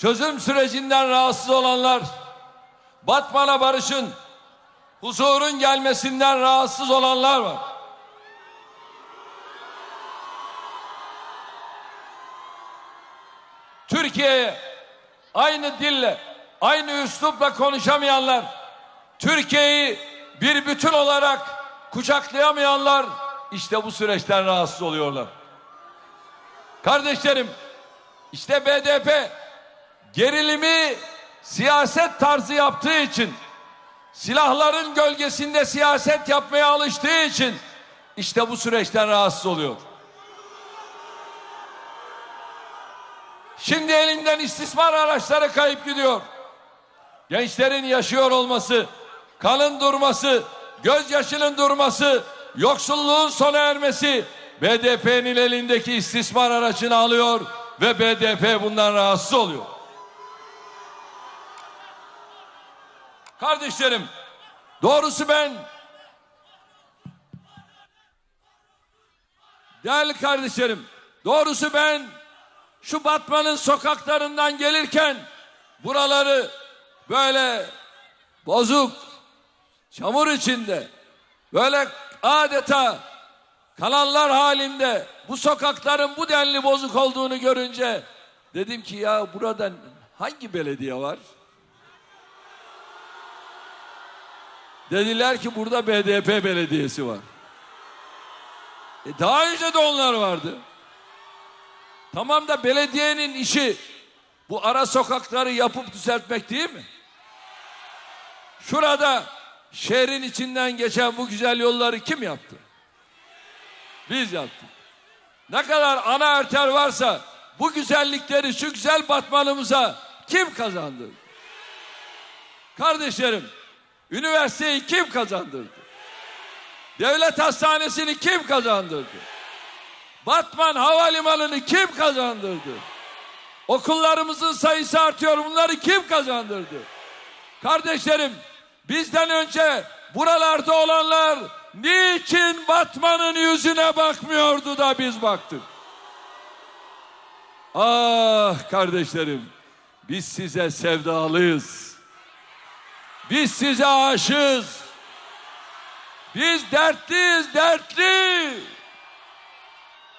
çözüm sürecinden rahatsız olanlar, Batman'a barışın, huzurun gelmesinden rahatsız olanlar var. Türkiye'ye aynı dille, aynı üslupla konuşamayanlar, Türkiye'yi bir bütün olarak kucaklayamayanlar işte bu süreçten rahatsız oluyorlar. Kardeşlerim, işte BDP gerilimi siyaset tarzı yaptığı için, silahların gölgesinde siyaset yapmaya alıştığı için işte bu süreçten rahatsız oluyor. Şimdi elinden istismar araçları kayıp gidiyor. Gençlerin yaşıyor olması, kanın durması, gözyaşının durması, yoksulluğun sona ermesi BDP'nin elindeki istismar aracını alıyor ve BDP bundan rahatsız oluyor. Kardeşlerim, doğrusu ben değerli kardeşlerim, doğrusu ben şu Batman'ın sokaklarından gelirken buraları böyle bozuk, çamur içinde, böyle adeta kanallar halinde bu sokakların bu denli bozuk olduğunu görünce dedim ki ya burada hangi belediye var? Dediler ki burada BDP belediyesi var. E daha önce de onlar vardı. Tamam da belediyenin işi bu ara sokakları yapıp düzeltmek değil mi? Şurada şehrin içinden geçen bu güzel yolları kim yaptı? Biz yaptık. Ne kadar ana arter varsa bu güzellikleri şu güzel batmanımıza kim kazandırdı? Kardeşlerim, üniversiteyi kim kazandırdı? Devlet hastanesini kim kazandırdı? Batman Havalimanı'nı kim kazandırdı? Okullarımızın sayısı artıyor. Bunları kim kazandırdı? Kardeşlerim bizden önce buralarda olanlar niçin Batman'ın yüzüne bakmıyordu da biz baktık? Ah kardeşlerim biz size sevdalıyız. Biz size aşığız. Biz dertliyiz dertli.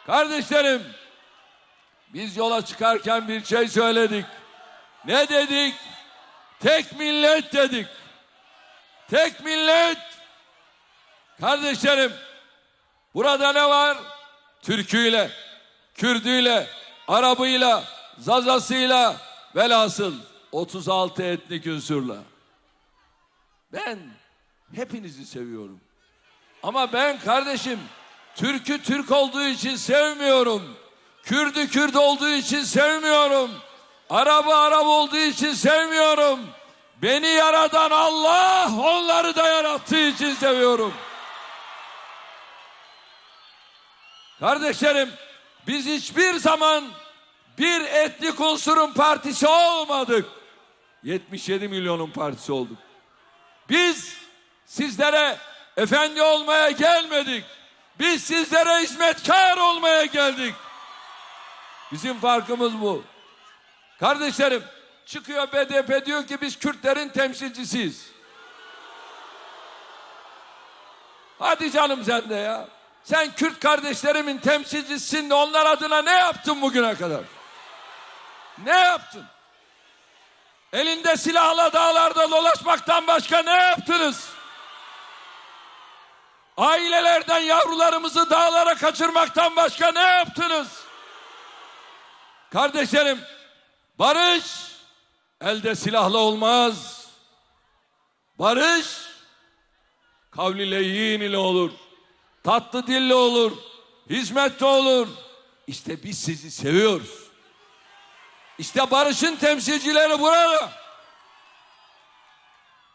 Kardeşlerim, biz yola çıkarken bir şey söyledik. Ne dedik? Tek millet dedik. Tek millet. Kardeşlerim, burada ne var? Türküyle, Kürdüyle, Arabıyla, Zazasıyla, velhasıl 36 etnik unsurla. Ben hepinizi seviyorum. Ama ben kardeşim Türk'ü Türk olduğu için sevmiyorum. Kürd'ü Kürt olduğu için sevmiyorum. Arap'ı Arap olduğu için sevmiyorum. Beni yaradan Allah onları da yarattığı için seviyorum. Kardeşlerim biz hiçbir zaman bir etnik unsurun partisi olmadık. 77 milyonun partisi olduk. Biz sizlere efendi olmaya gelmedik. Biz sizlere hizmetkar olmaya geldik. Bizim farkımız bu. Kardeşlerim çıkıyor BDP diyor ki biz Kürtlerin temsilcisiyiz. Hadi canım sen de ya. Sen Kürt kardeşlerimin temsilcisisin de onlar adına ne yaptın bugüne kadar? Ne yaptın? Elinde silahla dağlarda dolaşmaktan başka ne yaptınız? Ailelerden yavrularımızı dağlara kaçırmaktan başka ne yaptınız? Kardeşlerim, barış elde silahla olmaz. Barış kavli leyin ile olur. Tatlı dille olur. Hizmette olur. İşte biz sizi seviyoruz. İşte barışın temsilcileri burada.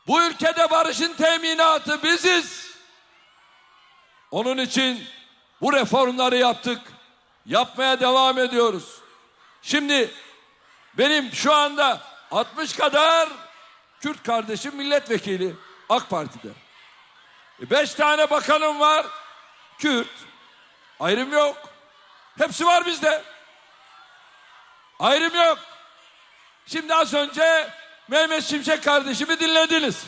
Bu ülkede barışın teminatı biziz. Onun için bu reformları yaptık. Yapmaya devam ediyoruz. Şimdi benim şu anda 60 kadar Kürt kardeşim milletvekili AK Parti'de. E beş tane bakanım var. Kürt. Ayrım yok. Hepsi var bizde. Ayrım yok. Şimdi az önce Mehmet Şimşek kardeşimi dinlediniz.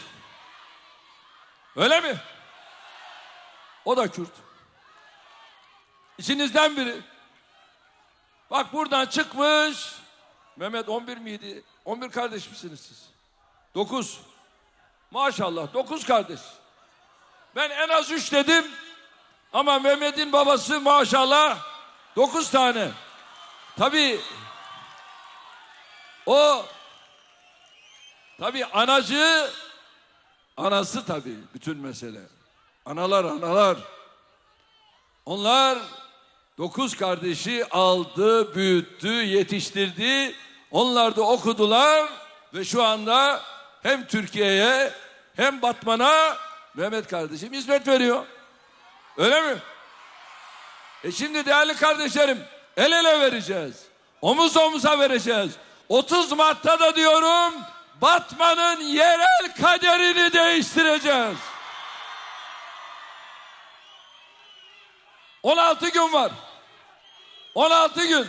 Öyle mi? O da Kürt. İçinizden biri. Bak buradan çıkmış. Mehmet 11 miydi? 11 kardeş misiniz siz? 9. Maşallah 9 kardeş. Ben en az 3 dedim. Ama Mehmet'in babası maşallah 9 tane. Tabii o tabii anacı anası tabii bütün mesele. Analar analar. Onlar dokuz kardeşi aldı, büyüttü, yetiştirdi. Onlar da okudular ve şu anda hem Türkiye'ye hem Batman'a Mehmet kardeşim hizmet veriyor. Öyle mi? E şimdi değerli kardeşlerim el ele vereceğiz. Omuz omuza vereceğiz. 30 Mart'ta da diyorum Batman'ın yerel kaderini değiştireceğiz. 16 gün var. 16 gün.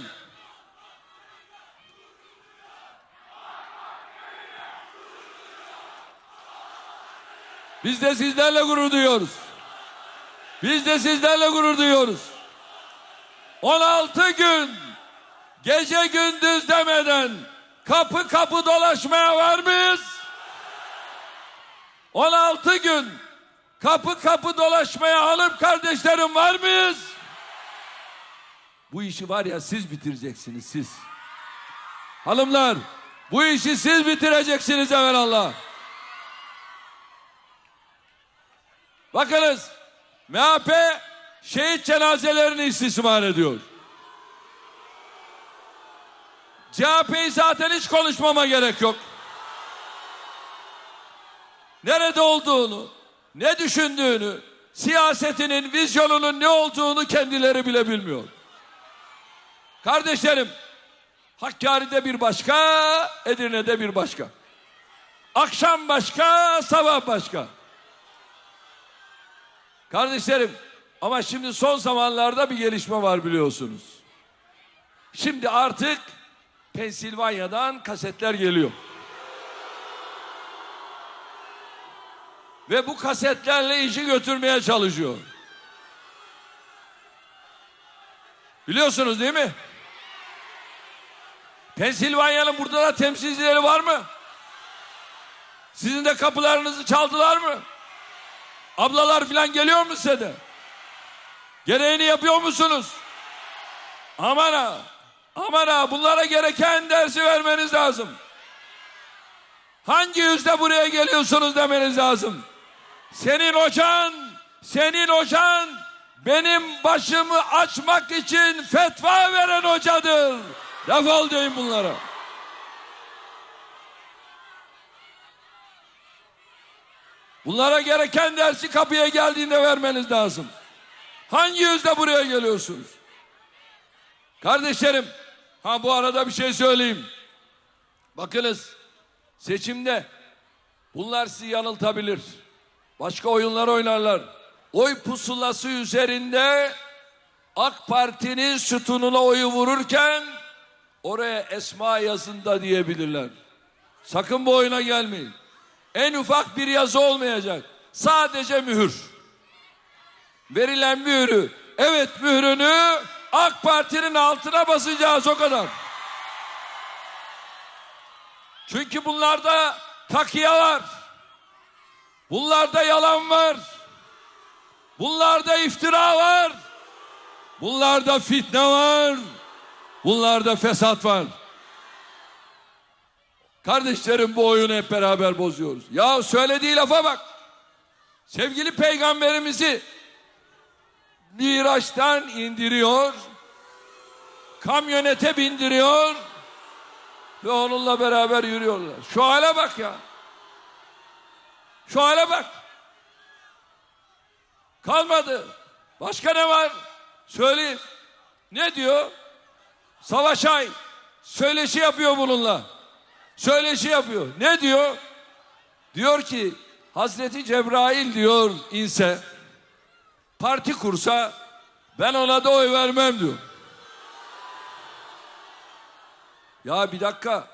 Biz de sizlerle gurur duyuyoruz. Biz de sizlerle gurur duyuyoruz. 16 gün gece gündüz demeden kapı kapı dolaşmaya var mıyız? 16 gün kapı kapı dolaşmaya hanım kardeşlerim var mıyız? Bu işi var ya siz bitireceksiniz siz. Hanımlar bu işi siz bitireceksiniz evvelallah. Bakınız MHP şehit cenazelerini istismar ediyor. CHP'yi zaten hiç konuşmama gerek yok. Nerede olduğunu, ne düşündüğünü, siyasetinin, vizyonunun ne olduğunu kendileri bile bilmiyor. Kardeşlerim, Hakkari'de bir başka, Edirne'de bir başka. Akşam başka, sabah başka. Kardeşlerim, ama şimdi son zamanlarda bir gelişme var biliyorsunuz. Şimdi artık Pensilvanya'dan kasetler geliyor. Ve bu kasetlerle işi götürmeye çalışıyor. Biliyorsunuz değil mi? Pensilvanya'nın burada da temsilcileri var mı? Sizin de kapılarınızı çaldılar mı? Ablalar falan geliyor mu size de? Gereğini yapıyor musunuz? Aman ha. Aman ha bunlara gereken dersi vermeniz lazım. Hangi yüzde buraya geliyorsunuz demeniz lazım. Senin hocan, senin hocan benim başımı açmak için fetva veren hocadır. Defol deyin bunlara. Bunlara gereken dersi kapıya geldiğinde vermeniz lazım. Hangi yüzde buraya geliyorsunuz? Kardeşlerim, ha bu arada bir şey söyleyeyim. Bakınız, seçimde bunlar sizi yanıltabilir. Başka oyunlar oynarlar. Oy pusulası üzerinde AK Parti'nin sütununa oyu vururken oraya Esma yazında diyebilirler. Sakın bu oyuna gelmeyin. En ufak bir yazı olmayacak. Sadece mühür. Verilen mührü, evet mührünü AK Parti'nin altına basacağız o kadar. Çünkü bunlarda takiye var. Bunlarda yalan var. Bunlarda iftira var. Bunlarda fitne var. Bunlarda fesat var. Kardeşlerim bu oyunu hep beraber bozuyoruz. Ya söylediği lafa bak. Sevgili peygamberimizi Miraç'tan indiriyor. Kamyonete bindiriyor. Ve onunla beraber yürüyorlar. Şu hale bak ya. Şu hale bak. Kalmadı. Başka ne var? Söyleyin. Ne diyor? Savaşay söyleşi yapıyor bununla. Söyleşi yapıyor. Ne diyor? Diyor ki Hazreti Cebrail diyor inse parti kursa ben ona da oy vermem diyor. Ya bir dakika